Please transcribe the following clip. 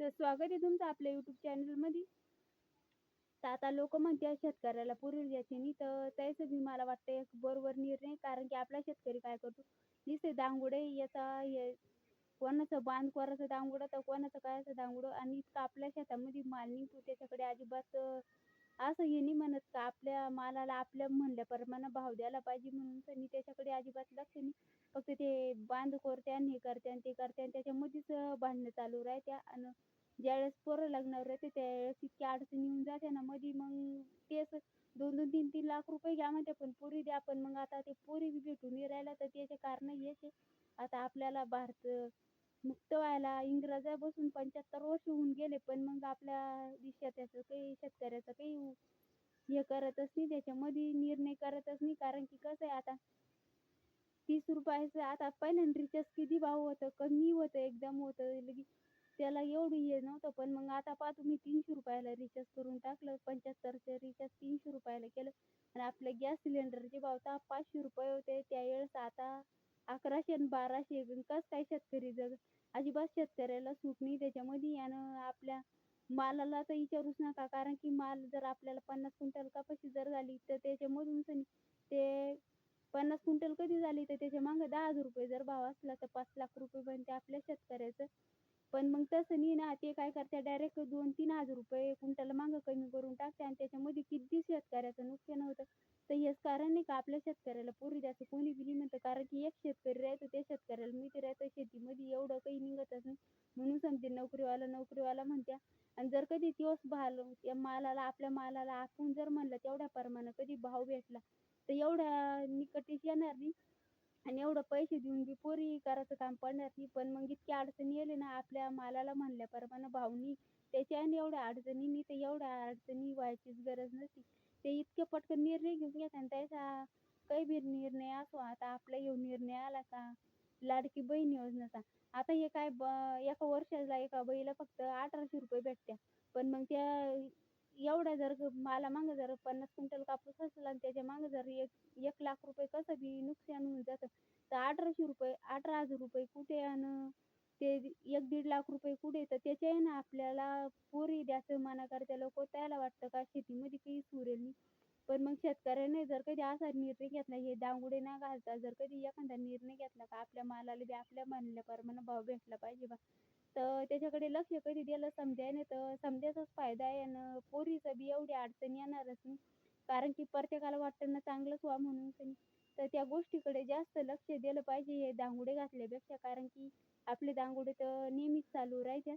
तर स्वागत आहे तुमचं आपल्या युट्यूब चॅनलमध्ये तर आता लोक म्हणते शेतकऱ्याला पुरेल द्यायचे नाही तर त्याच मी मला वाटतं एक बरोबर निर्णय कारण की आपला शेतकरी काय करतो? नुसते दांगुडे याचा हे कोणाचं बांध कोणाचं दांगुडं तर कोणाचं कायचं दांगुडं? आणि इतकं आपल्या शेतामध्ये माल निघतो त्याच्याकडे अजिबात असं हे नाही म्हणत का आपल्या मालाला आपल्या म्हणल्याप्रमाणे भाव द्यायला पाहिजे म्हणून त्यांनी त्याच्याकडे अजिबात लक्ष नाही. फक्त ते बांध कोरते आणि हे करते आणि ते करते आणि त्याच्यामध्येच भांडणं चालू राहत्या आणि ज्यावेळेस पोरं लग्नावर राहते त्यावेळेस इतक्या अडचणी येऊन जाते ना मध्ये मग तेच दोन दोन तीन तीन लाख रुपये घ्या म्हणते पण पुरी द्या पण मग आता ते पुरी बी भेटून नाही राहिला तर त्याचे कारण हेच आहे. आता आपल्याला भारत मुक्त व्हायला इंग्रजापासून पंच्याहत्तर वर्ष पण मग आपल्या शेताचं काही शेतकऱ्याचं काही हे करतच नाही त्याच्यामध्ये निर्णय करतच नाही. कारण की कसं आहे आता तीस रुपयाचं आता पहिल्यांदा रिचार्ज किती भाव होतं कमी होतं एकदम होतं लगे त्याला एवढं हे नव्हतं. पण मग आता पहा तुम्ही तीनशे रुपयाला रिचार्ज करून टाकलं पंच्याहत्तरचं रिचार्ज तीनशे रुपयाला केलं. आणि आपल्या गॅस सिलेंडरचे भाव तर पाचशे रुपये होते त्यावेळेस आता अकराशे आणि बाराशे कसं काय शेतकरी जग अजिबात शेतकऱ्याला सूट नाही त्याच्यामध्ये यानं आपल्या मालाला तर विचारूच नका. कारण की माल जर आपल्याला पन्नास क्विंटल कपाशी जर झाली तर त्याच्यामधून ते पन्नास क्विंटल कधी झाली तर त्याच्या मागं दहा हजार रुपये जर भाव असला तर पाच लाख रुपये बनते आपल्या शेतकऱ्याचं पण मग तसं नाही ना ते काय करतात डायरेक्ट दोन तीन हजार रुपये क्विंटल मागं कमी करून टाकते आणि त्याच्यामध्ये किती शेतकऱ्याचं नुकसान होतं. तर हेच कारण नाही का आपल्या शेतकऱ्याला पूर्वी द्यायचं कोणी बी म्हणतं कारण की एक शेतकरी राहतो त्या शेतकऱ्याला माहिती राहतं शेतीमध्ये एवढं काही निघतच नाही. म्हणून समजे नोकरीवाला नोकरीवाला म्हणत्या आणि जर कधी दिवस भाल या मालाला आपल्या मालाला आपण जर म्हणलं तेवढ्या प्रमाणात कधी भाव भेटला तर एवढ्या निकटीस येणार नाही. आणि एवढं पैसे देऊन बी पोरी करायचं काम पडणार नाही. पण मग इतकी अडचणी येले ना आपल्या मालाला म्हणल्याप्रमाणे भाव नाही त्याच्याने एवढ्या अडचणी नाही तर एवढ्या अडचणी व्हायचीच गरज नसती ते इतके पटकन निर्णय घेऊन घेतात आणि त्याचा काही बी निर्णय असो आता आपला येऊन निर्णय आला का? लाडकी बहीण योजनेचा. आता हे काय ब एका वर्षाला एका बाईला फक्त अठराशे रुपये भेटत्या. पण मग त्या एवढा जर माला मागं जर पन्नास क्विंटल कापूस असला आणि त्याच्या मागं जर एक एक लाख रुपये कसं बी नुकसान होऊन जातं तर अठराशे रुपये अठरा हजार रुपये कुठे आणि ते एक दीड लाख रुपये कुठे तर त्याच्या ना आपल्याला पोरी द्यायचं मना करते लोक त्याला वाटतं का शेतीमध्ये काही सुरेल नाही. पण मग शेतकऱ्याने जर कधी असा निर्णय घेतला हे दांगुडे ना घालता जर कधी एखादा निर्णय घेतला का आपल्या मालाला बी आपल्या म्हणल्याप्रमाणे भाव भेटला पाहिजे बा. तर त्याच्याकडे लक्ष कधी दिलं समजाय नाही. तर समजायचाच फायदा आहे आणि पोरीचं बी एवढी अडचणी येणारच नाही. कारण की प्रत्येकाला वाटतं ना चांगलंच व्हा म्हणून तर त्या गोष्टीकडे जास्त लक्ष दिलं पाहिजे हे दांगुडे घातल्यापेक्षा. कारण की आपले दांगुडे तर नेहमीच चालू राहायच्यात